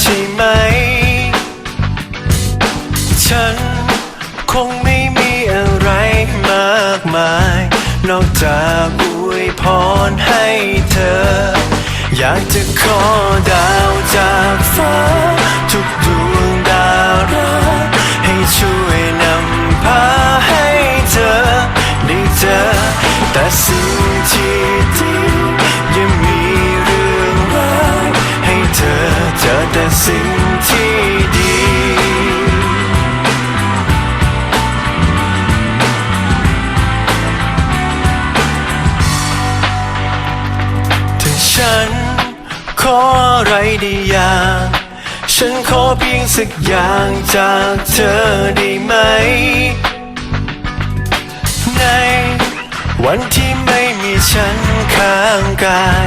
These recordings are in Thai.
ใช่ไหม ฉันคงไม่มีอะไรมากมาย นอกจากอวยพรให้เธอ อยากจะขอดาวจากฟ้าทุกดวง ได้อย่าง ฉันขอเพียงสักอย่างจากเธอได้ไหม ในวันที่ไม่มีฉันข้างกาย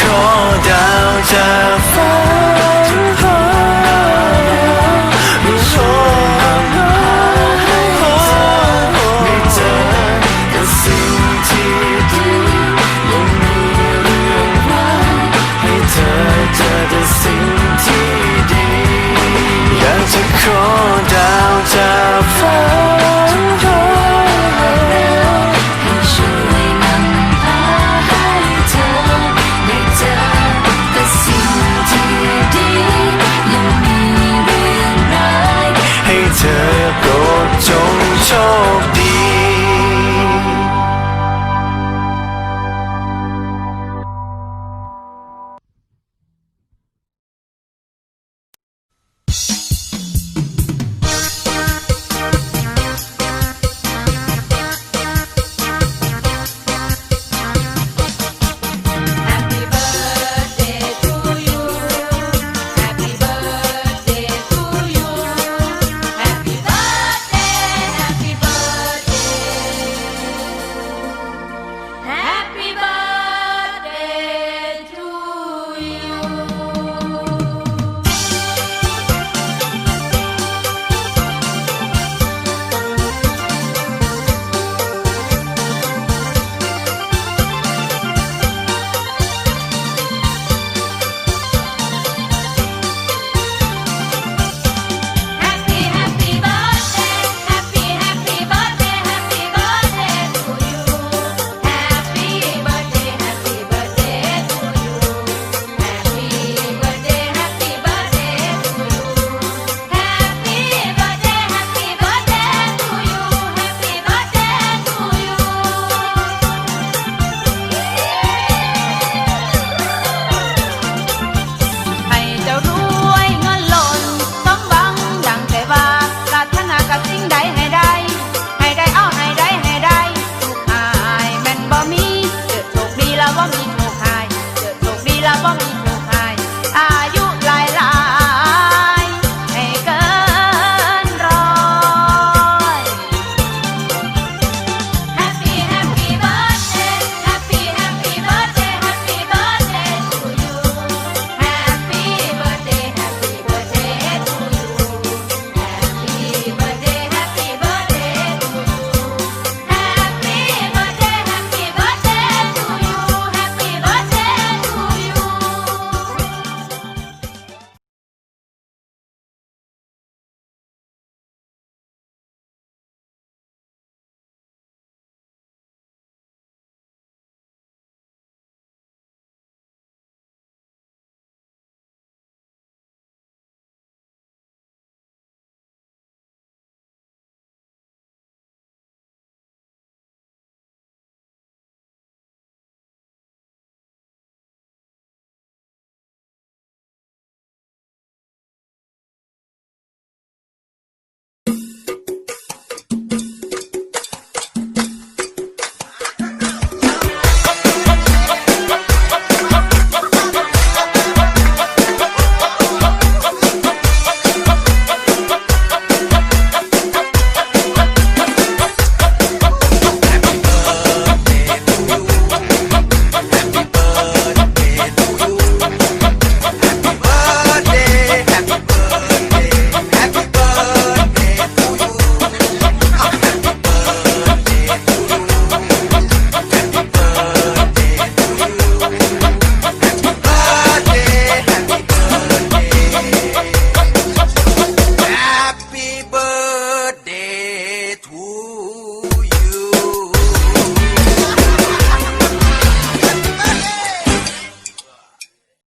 说到这方